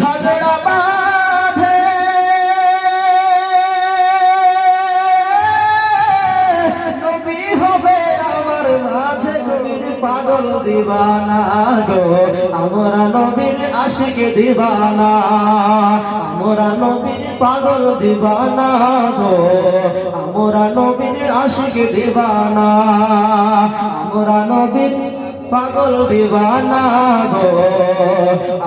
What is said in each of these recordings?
ঝগড়া বাঁধে। নবী হবে আমার মাঝে নবীর পাগল দিবানা গো। আমরা নবীর আশিক দিবানা, আমরা নবীর পাগল দিবানা গো। আমরা নবীর আশিক দিবানা, আমরা নবীর পাগল দিবানা গো।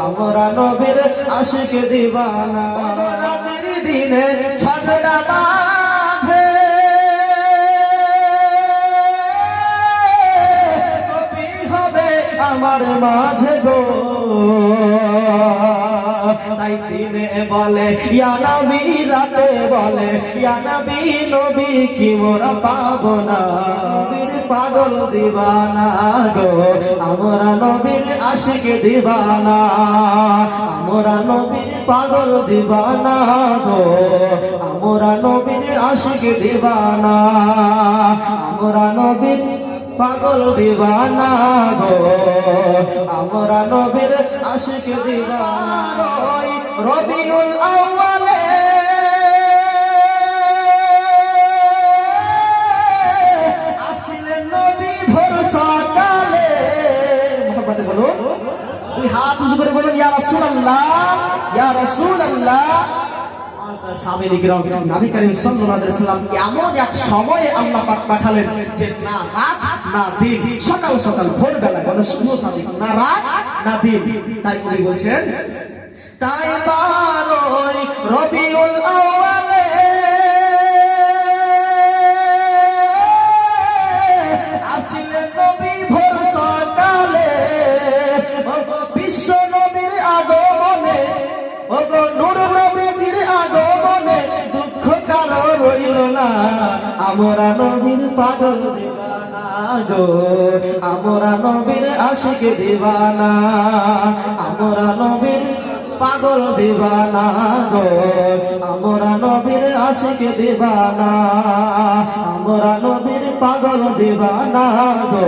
আমরা নবীর আশিক দিবানা। দিনে বাঁধে। হবে আমার মাঝে গো। দিনে বলে, ইয়া নবী রাতে বলে, ইয়া নবী কি মোরা পাবো না পাগল দিবানা গো, আমরা নবীর আশিক দিবানা। আমরা নবীর পাগল দিবানা গো, আমরা নবীর আশিক দিবানা। আমরা নবীর পাগল দিবানা গো, আমরা নবীর আশিক দিবানা রবিউল আউয়ালে। আসিলেন নবী ভোর সকালে। মোহাম্মদে বলো। দুই হাত উঁচু করে বলুন, ইয়া রাসূলুল্লাহ ইয়া রাসূলুল্লাহ। এমন এক সময়ে আল্লাহ পাক পাঠালেন যে না রাত না দিন, সকাল সকাল ভোরবেলা কোন শুভ সাদিক না রাত, না দিন। তাই কবি বলছেন তাই বারোই রবিউল আউয়ালে। আসিলেন নবী ভোর সকালে বিশ্ব নবীর আগমনে, ওগো নূর নবীজির আগমনে, দুঃখ কারও রইল না। আমরা নবীর পাগল গো, আমরা নবীর আশিক দিবানা। পাগল দিবানা গো। আমরা নবীর আশিক দিবানা। আমরা নবীর পাগল দিবানা গো।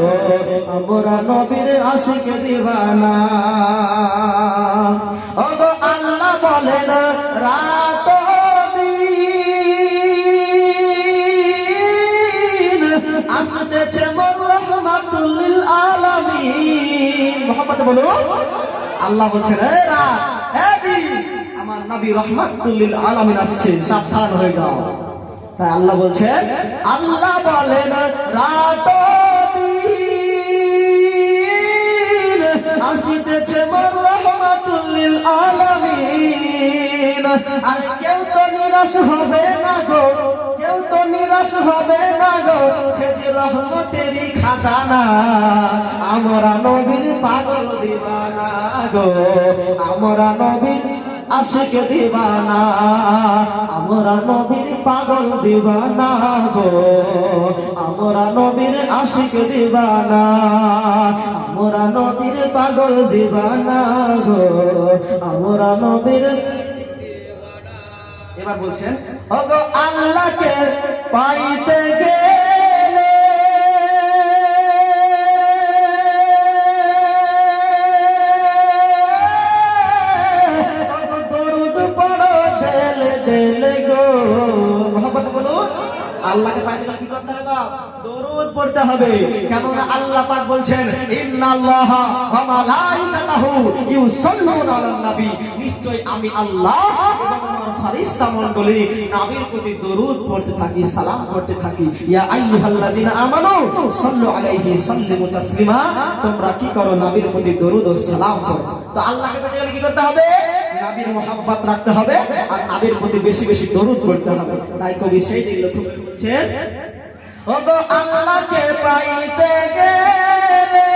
আমরা নবীর আশিক দিবানা। ও গো আল্লাহ বলেন, রাত আসতেছে মোর আলামিন। মোহাম্মদ বলো আল্লাহ বলছেন রাত আমার নবী রহমাতুল আলামিন আসছে, সাবধান হয়ে যাও। তাই আল্লাহ বলছেন আল্লাহ বলেন রাত আসিতেছে মোর রহমাতুল আলামিন। আর কেউ তো নিরাশ হবে না গো, কেউ তো নিরাশ হবে না গো, সে যে রহমতেরই খাজানা, আমরা নবীর পাগল দিবানা গো, আমরা নবীর আশিক দিবানা, আমরা নবীর পাগল দিবানা গো। আমরা নবীর আশিক দিবানা, আমরা নবীর পাগল দিবানা গো। আমরা নবীর এবার বলছেন, ওগো আল্লাহকে পাইতে গেলে আল্লাহকে পাইতে কি করতে হবে? দরুদ পড়তে হবে। কেননা আল্লাহ পাক বলছেন ওয়া মালাইকাতাহু ইউসাল্লুনা আলান নবী। নিশ্চয় আমি আল্লাহ মণ্ডলী নবীর প্রতি দরুদ পড়তে থাকি, সালাম থাকি। ইয়া আইয়ুহাল্লাযিনা আমানু, সাল্লু আলাইহি সাল্লিমু তাসলিমা, তোমরা কি করো? নবীর প্রতি দরুদ ও সালাম করো তো আল্লাহকে পেতে গেলে কি করতে হবে? নবীর মোহাম্মত রাখতে হবে আর নাবির প্রতি বেশি বেশি দরুদ করতে হবে। তাই কবি সেই লক্ষ্য করছেন, ওগো আল্লাহকে পাইতে গেলে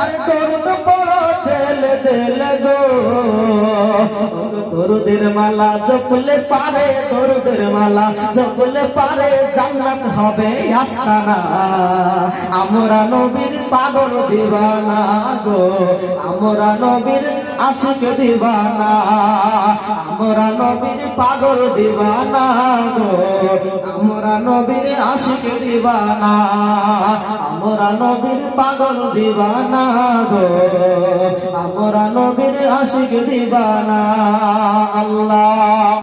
আর দরুদ পড়ো দেলে দেলে গো। দরুদের মালা জপলে পারে, দরুদের মালা জপলে পারে, জান্নাত হবে আস্তানা। আমরা নবীর পাগল দিবানা গো, আমরা নবীর আশিক দিবানা। আমরা নবীর পাগল দিবানা গো, আমরা নবীর আশিক দিবানা। আমরা নবীর পাগল দিবানা গো। আমরা নবীর আশিক দিবানা আল্লাহ।